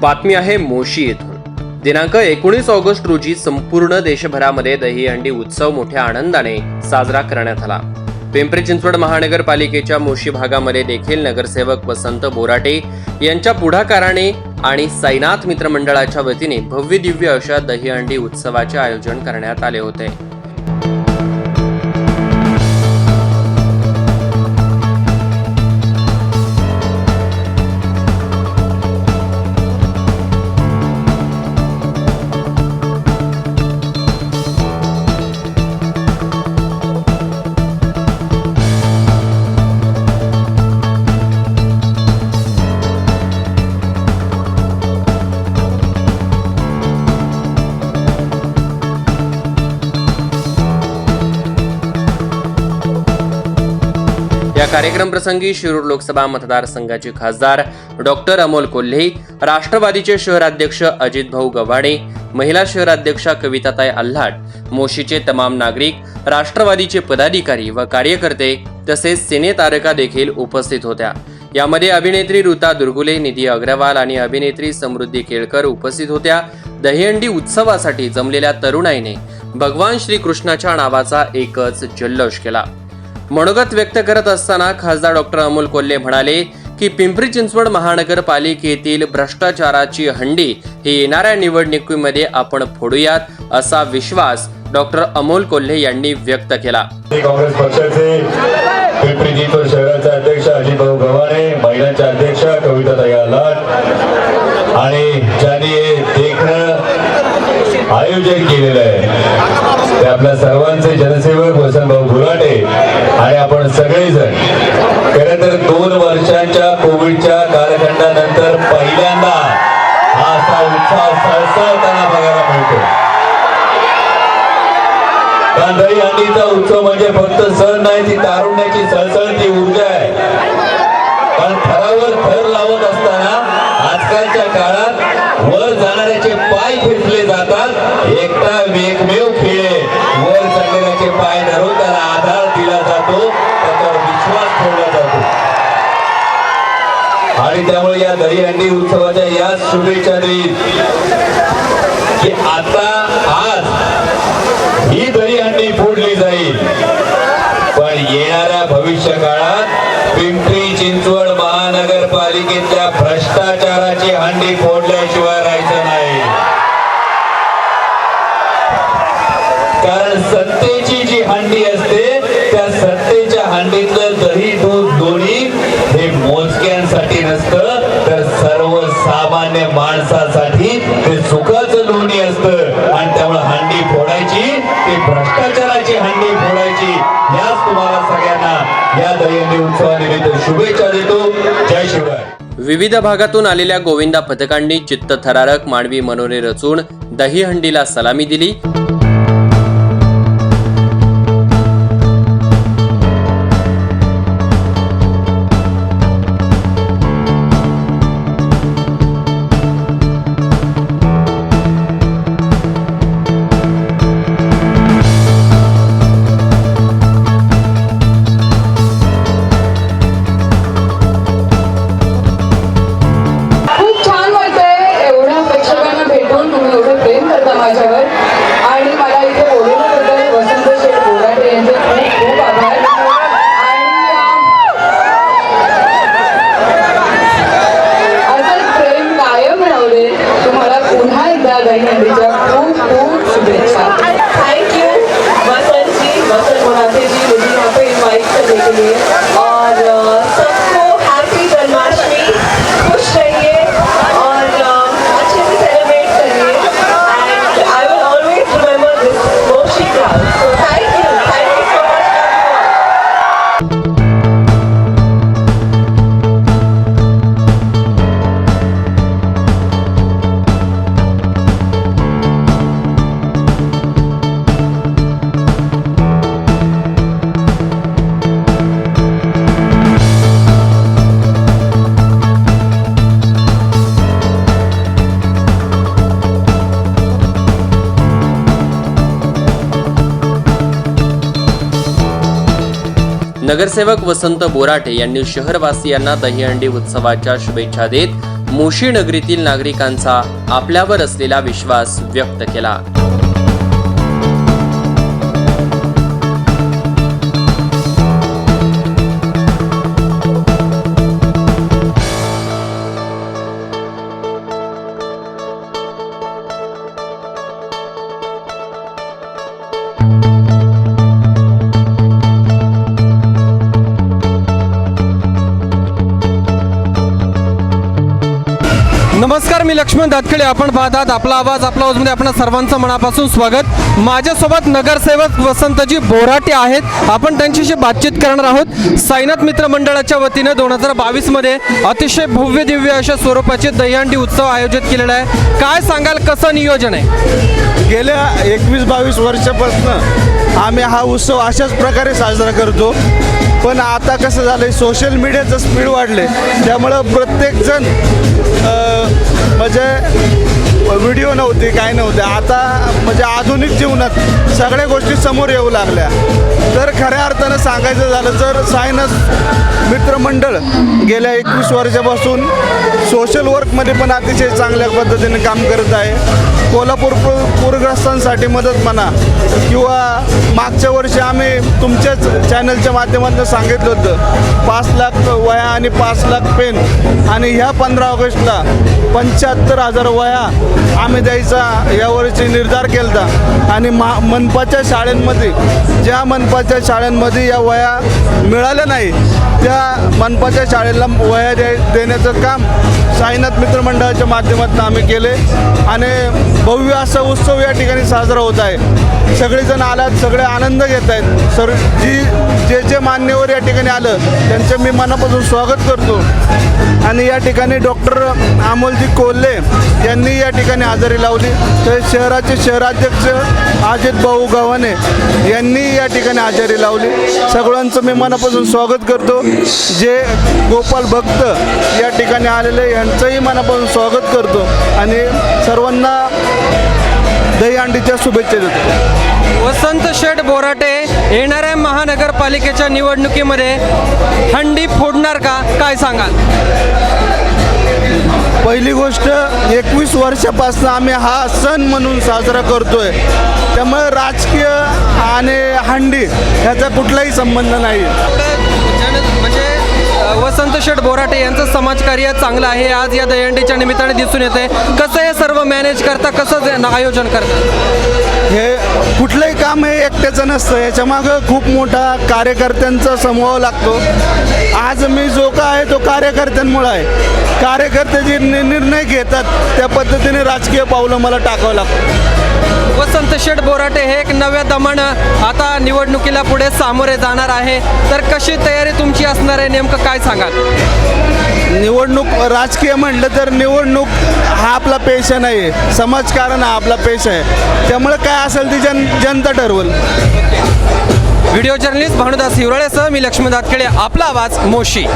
बातमी आहे मोशी येथून. दिनांक एकोणीस ऑगस्ट रोजी संपूर्ण देशभरामध्ये दहीहंडी उत्सव मोठ्या आनंदाने साजरा करण्यात आला. पिंपरी चिंचवड महानगरपालिकेच्या मोशी भागामध्ये देखील नगरसेवक वसंत बोराटे यांच्या पुढाकाराने आणि साईनाथ मित्रमंडळाच्या वतीने भव्य दिव्य अशा दहीहंडी उत्सवाचे आयोजन करण्यात आले होते. या कार्यक्रम प्रसंगी शिरूर लोकसभा मतदारसंघाचे खासदार डॉक्टर अमोल कोल्हे राष्ट्रवादीचे शहराध्यक्ष अजित भाऊ गव्हाणे महिला शहराध्यक्षा कविताताई आल्हाट मोशीचे तमाम नागरिक राष्ट्रवादीचे पदाधिकारी व कार्यकर्ते तसेच सिने तारका देखील उपस्थित होत्या. यामध्ये अभिनेत्री ऋता दुर्गुले निधी अग्रवाल आणि अभिनेत्री समृद्धी केळकर उपस्थित होत्या. दहीहंडी उत्सवासाठी जमलेल्या तरुणाईने भगवान श्रीकृष्णाच्या नावाचा एकच जल्लोष केला. मनोगत व्यक्त करत असताना खासदार डॉक्टर अमोल कोल्हे म्हणाले की पिंपरी चिंचवड महानगरपालिकेतील भ्रष्टाचाराची हंडी ही येणाऱ्या निवडणुकीमध्ये आपण फोडूयात असा विश्वास डॉक्टर अमोल कोल्हे यांनी व्यक्त केला. काँग्रेस पक्षाचे पिंपरी चिंचवड शहराचे अध्यक्ष अजितभाऊ गव्हाणे महिलांचे अध्यक्ष कविता लाट आणि ज्यांनी हे देखणं आयोजन केलेलं आहे. ते आपल्या सर्वांचे जनसेवा आपण सगळेजण. खर तर दोन वर्षांच्या कोविडच्या कालखंडानंतर पहिल्यांदा हा असा उत्साह सळसळताना बघायला मिळतो. कारण दहीहंडीचा उत्सव म्हणजे फक्त सण नाही ती तारुण्याची सळसळती ऊर्जा आहे. पण ठराव त्यामुळे या दहीहंडी उत्सवाच्या या शुभेच्छा देईल की आता आज ही दहीहंडी फोडली जाईल. पण येणाऱ्या भविष्य काळात पिंपरी जय शिवराय. विविध भागातून आलेल्या गोविंदा पथकांनी चित्तथरारक मानवी मनोरे रचून दहीहंडीला सलामी दिली. एकदा दहीहंडीच्या खूप खूप शुभेच्छा थैंक यू वसंत जी वसंत मोराते जी मुझे यहाँ पे इनवाइट करने के लिए। और नगरसेवक वसंत बोराटे यांनी शहरवासियांना दहीहंडी उत्सवाच्या शुभेच्छा देत मुशी नगरीतील नागरिकांचा आपल्यावर असलेला विश्वास व्यक्त केला. मी लक्ष्मण दातखळे आपण पाहतात आपला आवाज आपला आवाजमध्ये आपण सर्वांचं मनापासून स्वागत. माझ्यासोबत नगरसेवक वसंतजी बोराटे आहेत. आपण त्यांच्याशी बातचीत करणार आहोत. साईनाथ मित्र मंडळाच्या वतीने दोन हजार बावीसमध्ये अतिशय भव्य दिव्य अशा स्वरूपाचे दहीहंडी उत्सव आयोजित केलेला आहे. काय सांगाल कसं नियोजन आहे? गेल्या एकवीस बावीस वर्षापासून आम्ही हा उत्सव अशाच प्रकारे साजरा करतो. पण आता कसं झालं आहे सोशल मीडियाचं स्पीड वाढले त्यामुळं प्रत्येकजण म्हणजे व्हिडिओ नव्हते काय नव्हते. आता म्हणजे आधुनिक जीवनात सगळ्या गोष्टी समोर येऊ लागल्या. तर खऱ्या अर्थानं सांगायचं झालं तर सायनस मी मित्रमंडळ गेल्या एकवीस वर्षापासून सोशल वर्कमध्ये पण अतिशय चांगल्या पद्धतीने काम करत आहे. कोल्हापूर पूरग्रस्तांसाठी मदत म्हणा किंवा मागच्या वर्षी आम्ही तुमच्याच चॅनलच्या माध्यमातून सांगितलं होतं पाच लाख वया आणि पाच लाख पेन आणि ह्या पंधरा ऑगस्टला पंच्याहत्तर हजार वया आम्ही द्यायचा यावर्षी निर्धार केला होता आणि मा मनपाच्या शाळेंमध्ये ज्या मनपाच्या शाळांमध्ये या वया मिळाल्या नाही त्या मनपाच्या शाळेला वया दे देण्याचं काम साईनाथ मित्रमंडळाच्या माध्यमातून आम्ही केले. आणि भव्य असा उत्सव या ठिकाणी साजरा होत आहे. सगळेजण आलात सगळे आनंद घेत आहेत. सर जी जे जे मान्यवर या ठिकाणी आलं त्यांचं मी मनापासून स्वागत करतो. आणि या ठिकाणी डॉक्टर अमोलजी कोल्हे यांनी या ठिकाणी हजेरी लावली. तर शहराचे शहराध्यक्ष अजित भाऊ गव्हाणे यांनी या ठिकाणी हजेरी लावली. सगळ्यांचं मी मनापासून स्वागत करतो. जे गोपाल भक्त या ठिकाणी आलेले यांचंही मनापासून स्वागत करतो आणि सर्वांना दहीहंडीच्या शुभेच्छा देतो. वसंत शेठ बोराटे येणाऱ्या महानगरपालिकेच्या निवडणुकीमध्ये हंडी फोडणार का? काय सांगाल? पहिली गोष्ट एकवीस वर्षापासून आम्ही हा सण म्हणून साजरा करतोय. त्यामुळे राजकीय आणि हंडी ह्याचा कुठलाही संबंध नाही. म्हणजे वसंत शेठ बोराटे यांचं समाजकार्य चांगलं आहे. आज या दहीहंडीच्या निमित्ताने दिसून येते कसं हे सर्व मॅनेज करता कसं आयोजन करता? हे कुठलंही काम हे एकट्याचं नसतं. याच्यामागं खूप मोठा कार्यकर्त्यांचा समूह लागतो. आज मी जो का आहे तो कार्यकर्त्यांमुळं आहे. कार्यकर्ते जे निर्णय घेतात त्या पद्धतीने राजकीय पावलं मला टाकावं लागतं. वसंत शेठ बोराटे हे एक नव्या दमानं आता निवडणुकीला पुढे सामोरे जाणार आहे. तर कशी तयारी तुमची असणार आहे? नेमकं काय सांगाल? निवडणूक राजकीय म्हटलं तर निवडणूक हा आपला पेशा नाही समाजकारण हा आपला पेशा आहे. त्यामुळे काय असेल ती जन जनता ठरवल. व्हिडिओ जर्नलिस्ट भानुदास हिवराळेसह मी लक्ष्मी दातखेडे. आपला आवाज मोशी.